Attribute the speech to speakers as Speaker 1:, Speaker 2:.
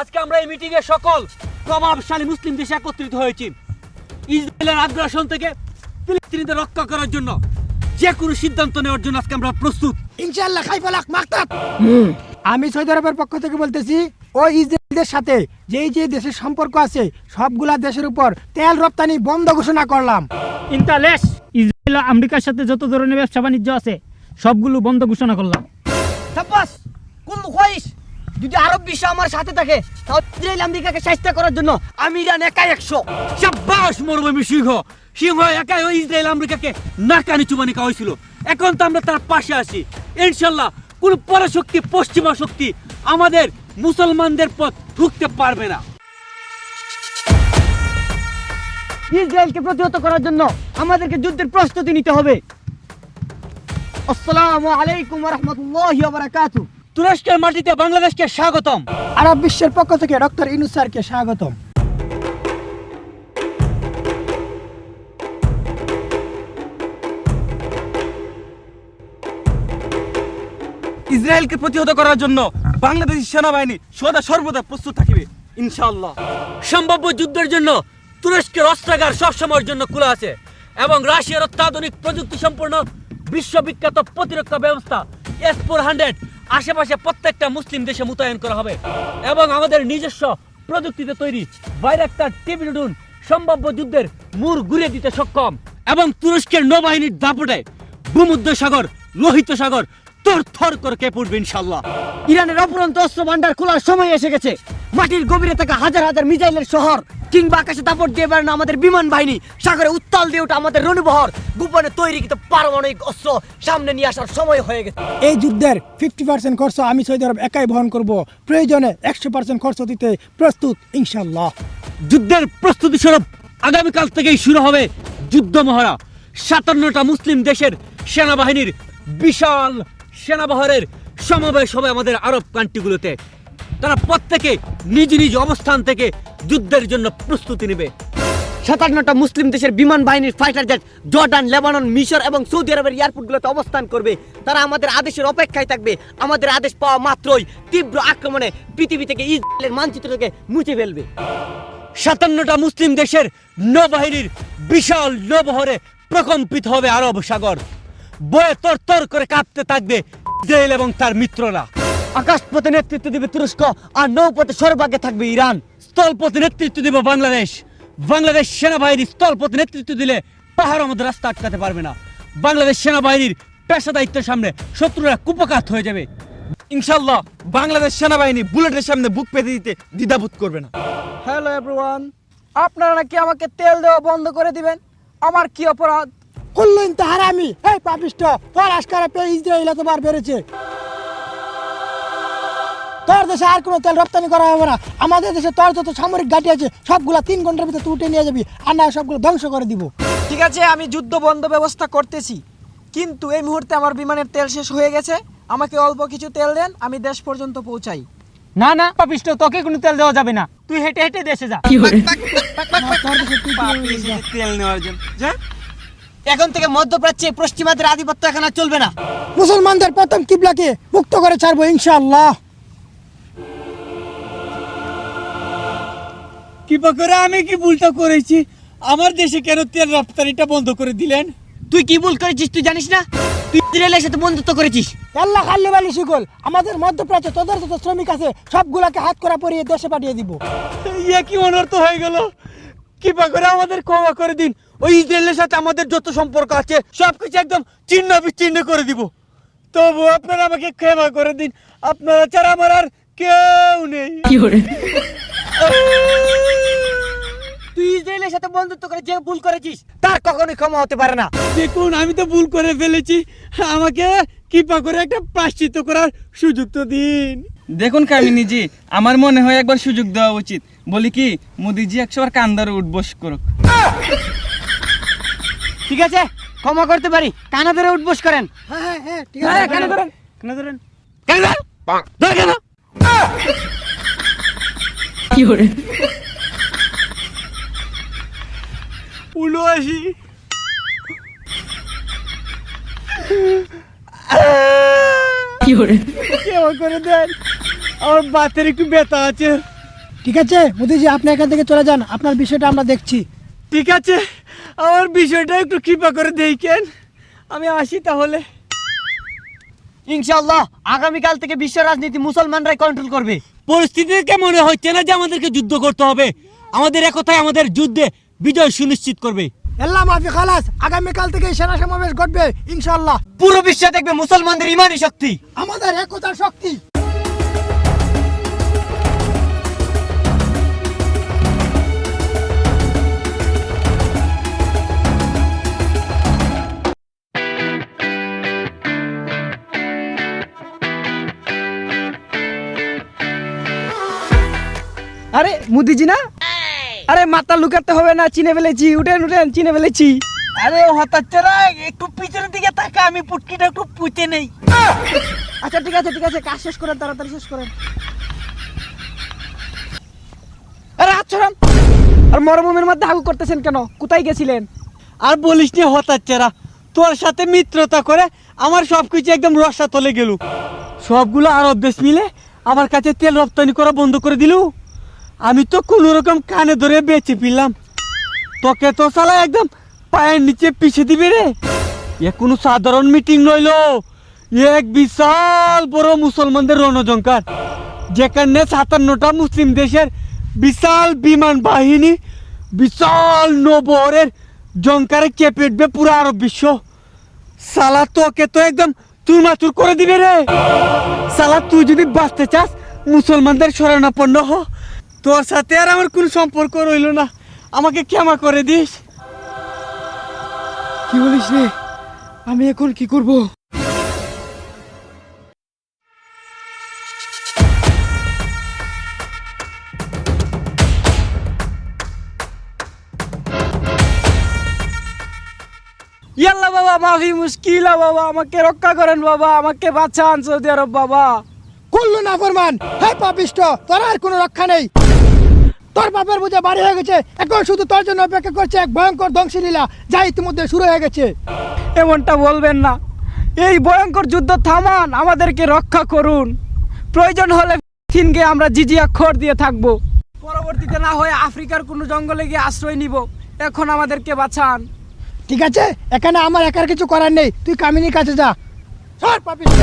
Speaker 1: আজকে আমরা এই মিটিং এ সকল প্রভাবশালী মুসলিম দেশে একত্রিত হয়েছি। ইসরায়েলের আগ্রাসন থেকে ফিলিস্তিনিদের রক্ষা করার জন্য যে কোনো সিদ্ধান্ত নেওয়ার জন্য আজকে আমরা প্রস্তুত।
Speaker 2: ইনশাআল্লাহ খাইফালাক মাকতাব আমি সৌদি আরবের পক্ষ থেকে বলতেছি ও ইসরায়েলদের সাথে যেই যে দেশের সম্পর্ক আছে সবগুলা দেশের উপর তেল রপ্তানি বন্ধ ঘোষণা করলাম।
Speaker 3: ইন্টারলেস ইসরায়েল আমেরিকার সাথে যত ধরনের ব্যবসা বাণিজ্য আছে সবগুলো বন্ধ ঘোষণা করলাম।
Speaker 4: কোন হইস যদি আরব বিশ্ব আমার সাথে থাকে তাহলে আমেরিকাকে সাহায্য করার জন্য আমি ইরান একাই একশো।
Speaker 1: সাব্বাস মরুভূমি সিংহ। সিংহ একাই ওই ইসরায়েল আমেরিকাকে নাকানি চুবানি খাওয়াইছিল। এখন তো আমরা তার পাশে আছি। ইনশাল্লাহ কোন পরাশক্তি পশ্চিমা শক্তি আমাদের মুসলমানদের পথ ঢুকতে পারবে না।
Speaker 4: ইসরায়েলকে প্রতিহত করার জন্য আমাদেরকে যুদ্ধের প্রস্তুতি নিতে হবে। আসসালামু আলাইকুম রহমতুল্লাহ বারাকাতু
Speaker 1: তুরস্কের মাটিতে বাংলাদেশকে স্বাগতম।
Speaker 2: আরব বিশ্বের পক্ষ থেকে ডক্টর ইনুস স্যারকে স্বাগতম।
Speaker 5: ইসরায়েলকে প্রতিহত করার জন্য বাংলাদেশি সেনাবাহিনী সদা সর্বদা প্রস্তুত থাকিবে ইনশাআল্লাহ।
Speaker 1: সম্ভাব্য যুদ্ধের জন্য তুরস্কের অস্ত্রাগার সবসময়ের জন্য খোলা আছে এবং রাশিয়ার অত্যাধুনিক প্রযুক্তি সম্পন্ন বিশ্ববিখ্যাত প্রতিরক্ষা ব্যবস্থা এস ফোর হান্ড্রেড আশেপাশে প্রত্যেকটা মুসলিম দেশে মোতায়েন করা হবে এবং আমাদের নিজস্ব প্রযুক্তিতে তৈরি বাইরাক্তার টিভি ডুন সম্ভাব্য যুদ্ধের মূর ঘুরিয়ে দিতে সক্ষম এবং তুরস্কের নৌবাহিনীর দাপটে ভূমধ্য সাগর, লোহিত সাগর তোর থর করে কেঁপে উঠবে ইনশাল্লাহ
Speaker 4: ইরানের অপরন্ত অস্ত্র ভান্ডার খোলার সময় এসে গেছে। মাটির গভীরে থাকা হাজার হাজার মিজাইলের শহর কিংবা আকাশে দাপট দিয়ে বেড়ানো আমাদের বিমান বাহিনী। সাগরে উত্তাল দিয়ে ওঠা আমাদের রণবহর। গোপনে তৈরিকৃত পারমাণবিক অস্ত্র সামনে নিয়ে আসার সময় হয়ে গেছে।
Speaker 2: এই যুদ্ধের ফিফটি পার্সেন্ট খরচ আমি সৌদি আরব একাই বহন করব। প্রয়োজনে একশো পার্সেন্ট খরচ দিতে প্রস্তুত ইনশাল্লাহ
Speaker 1: যুদ্ধের প্রস্তুতি স্বরূপ আগামীকাল থেকেই শুরু হবে যুদ্ধ মহড়া। সাতান্নটা মুসলিম দেশের সেনাবাহিনীর বিশাল সেনাবহরের সমাবেশ হবে আমাদের আরব কান্ট্রিগুলোতে। তারা প্রত্যেকে নিজ নিজ অবস্থান থেকে যুদ্ধের জন্য প্রস্তুতি নেবে।
Speaker 4: সাতান্নটা মুসলিম দেশের বিমান বাহিনীর ফাইটার জেট জর্ডান, লেবানন, মিশর এবং সৌদি আরবের এয়ারপোর্টগুলোতে অবস্থান করবে। তারা আমাদের আদেশের অপেক্ষায় থাকবে। আমাদের আদেশ পাওয়া মাত্রই তীব্র আক্রমণে পৃথিবী থেকে ইসরায়েলের মানচিত্র থেকে মুছে ফেলবে।
Speaker 1: সাতান্নটা মুসলিম দেশের নৌবাহিনীর বিশাল নৌবহরে প্রকম্পিত হবে আরব সাগর। বয়ে তর তর করে কাঁপতে থাকবে ইসরায়েল এবং তার মিত্ররা।
Speaker 4: আকাশপথে নেতৃত্ব দিবে তুরস্ক আর নৌপথে সর্বাগ্যে থাকবে ইরান।
Speaker 1: স্থলপথে নেতৃত্ব দিবে বাংলাদেশ। বাংলাদেশ সেনাবাহিনী স্থলপথে নেতৃত্ব দিলে পাহাড়ের মধ্যে রাস্তা আটকাতে পারবে না। বাংলাদেশ সেনাবাহিনীর পেশা দায়িত্বের সামনে শত্রুরা কুপকাত হয়ে যাবে।
Speaker 5: ইনশাআল্লাহ বাংলাদেশ সেনাবাহিনী বুলেটের সামনে বুক পেতে দিতে দ্বিধাবোধ করবে না।
Speaker 6: হ্যালো এভরিওয়ান আপনারা নাকি আমাকে তেল দেওয়া বন্ধ করে দিবেন? আমার কি অপরাধ?
Speaker 2: কুল্লুন তাহারামি এই পাপিষ্ট পলাশ করে পেয়ে ইসরায়েল এতবার বেড়েছে। তোর দেশে আর কোনো তেল রপ্তানি করা হবে না। আমাদের দেশে তোর যত সামরিক ঘাঁটি আছে সবগুলা তিন ঘণ্টার ভিতরে তুই উঠে নিয়ে যাবি আর না সবগুলো ধ্বংস করে দিব।
Speaker 6: ঠিক আছে আমি যুদ্ধ বন্ধ ব্যবস্থা করতেছি। কিন্তু এই মুহূর্তে আমার বিমানের তেল শেষ হয়ে গেছে। আমাকে অল্প কিছু তেল দেন আমি দেশ পর্যন্ত পৌঁছাই।
Speaker 3: না না পাপিষ্ট তোকে কোনো তেল দেওয়া যাবে না। তুই হেঁটে হেঁটে দেশে যা।
Speaker 5: তেল নেওয়ার জন্য। যা।
Speaker 4: এখন থেকে মধ্যপ্রাচ্যে পশ্চিমাদের আধিপত্য এখন আর চলবে না।
Speaker 2: মুসলমানদের প্রথম কিবলাকে মুক্ত করে ছাড়বো ইনশাআল্লাহ।
Speaker 1: কৃপা করে আমি কি ভুলটা করেছি? আমার দেশে কেন তেল রপ্তানিটা বন্ধ করে দিলেন?
Speaker 4: তুই কি ভুল করেছিস তুই জানিস না? তুই ইসরায়েলের সাথে বন্ধুত্ব করেছিস।
Speaker 2: আল্লাহ খাল্লি বালি শিকল। আমাদের মধ্যপ্রাচ্যে তোদের যত শ্রমিক আছে সবগুলাকে হাত করা পরিয়ে দেশে পাঠিয়ে দিব।
Speaker 1: ইয়ে কি অনর্থ হয়ে গেল? কৃপা করে আমাদের ক্ষমা করে দিন। ওই ইসরায়েলের সাথে আমাদের যত সম্পর্ক আছে সবকিছু একদম চিহ্ন বিচ্ছিন্ন করে দিব। তবু আপনারা আমাকে ক্ষমা করে দিন। আপনারা ছাড়া আমার আর কেউ নেই।
Speaker 4: সাথে বন্ধুত্ব করে যে ভুল করেছিস তার কখনোই ক্ষমা হতে পারে না।
Speaker 1: দেখুন আমি তো ভুল করে ফেলেছি। আমাকে কৃপা করে একটা প্রাশ্চিত্য করার সুযোগ তো দিন।
Speaker 5: দেখুন কামিনী জি আমার মনে হয় একবার সুযোগ দেওয়া উচিত। বলি কি মোদিজি একশোবার কান্দার উঠবস করুক।
Speaker 4: ঠিক আছে? ক্ষমা করতে পারি। কানা ধরে উঠবোস করেন।
Speaker 2: হ্যাঁ হ্যাঁ হ্যাঁ ঠিক আছে।
Speaker 4: কানে ধরেন।
Speaker 3: কেন ধরেন।
Speaker 1: কেন ধর কেন? উলো আসি। কেমন করে? দেন। আমার বাতের একটু ব্যথা আছে।
Speaker 2: ঠিক আছে মোদিজি আপনি এখান থেকে চলে যান। আপনার বিষয়টা আমরা দেখছি।
Speaker 1: ঠিক আছে আমার বিষয়টা একটু কৃপা করে দেখেন আমি আসি তাহলে।
Speaker 4: ইনশাআল্লাহ আগামীকাল থেকে বিশ্ব রাজনীতি মুসলমানরাই কন্ট্রোল করবে।
Speaker 1: পরিস্থিতি দেখে মনে হচ্ছে না যে আমাদেরকে যুদ্ধ করতে হবে? আমাদের একতাই আমাদের যুদ্ধে বিজয় সুনিশ্চিত করবে।
Speaker 2: আল্লাহ মাফি খালাস। আগামীকাল থেকে সেনা সমাবেশ ঘটবে ইনশাল্লাহ
Speaker 4: পুরো বিশ্বে দেখবে মুসলমানদের ইমানি শক্তি।
Speaker 2: আমাদের একতার শক্তি।
Speaker 6: আরে মুদিজি না? আরে মাথা লুকাতে হবে না চিনে ফেলেছি উঠেন উঠেন চিনে ফেলেছি।
Speaker 1: আরে হতাচ্ছারা একটু পিছনের দিকে তাকা আমি পুটকিটা একটু পুঁতে নেই।
Speaker 6: আচ্ছা ঠিক আছে ঠিক আছে কাজ শেষ করেন তাড়াতাড়ি শেষ করেন। আরে ছড়ান আর মরুভূমির মধ্যে হাগু করতেছেন কেন? কোথায় গেছিলেন?
Speaker 1: আর বলিস নি হতাচ্ছারা তোর সাথে মিত্রতা করে আমার সব কিছু একদম রসা তলে গেল। সবগুলো আরব দেশ মিলে আমার কাছে তেল রপ্তানি করা বন্ধ করে দিল। আমি তো কোনো রকম কানে ধরে বেঁচে ফিরলাম। তোকে তো সালা একদম পায়ের নিচে পিছিয়ে দিবি রে। এ কোনো সাধারণ মিটিং নইল এক বিশাল বড় মুসলমানদের রণজঙ্কার যেখানে সাতান্নটা মুসলিম দেশের বিশাল বিমান বাহিনী, বিশাল নবরের জঙ্কারে চেপে উঠবে পুরো আরব বিশ্ব। সালা তোকে তো একদম চুরমাচুর করে দিবে রে। সালা তুই যদি বাঁচতে চাস, মুসলমানদের শরণাপন্ন হ। তোর সাথে আর আমার কোনো সম্পর্ক রইল না। আমাকে ক্ষমা করে দিস।
Speaker 2: কি বলিস রে? আমি এখন কি করব?
Speaker 6: ইয়াল্লা বাবা মাফি মুশকিলা বাবা আমাকে রক্ষা করেন বাবা আমাকে বাঁচান সৌদি আরব বাবা।
Speaker 2: করল না ফরমান। হে পাপিষ্ট তোর আর কোনো রক্ষা নেই। তোর বাপের বোঝা বাড়ি হয়ে গেছে। এখন শুধু তোর জন্য অপেক্ষা করছে এক ভয়ঙ্কর ধ্বংসলীলা যা ইতিমধ্যে শুরু হয়ে গেছে।
Speaker 6: এমনটা বলবেন না। এই ভয়ঙ্কর যুদ্ধ থামান আমাদেরকে রক্ষা করুন। প্রয়োজন হলে ফিনকে আমরা জিজিয়া খর দিয়ে থাকব। পরবর্তীতে না হয়ে আফ্রিকার কোনো জঙ্গলে গিয়ে আশ্রয় নিব। এখন আমাদেরকে বাঁচান।
Speaker 2: ঠিক আছে? এখানে আমার একার কিছু করার নেই। তুই কামিনীর কাছে যা। সর পাপিষ্ট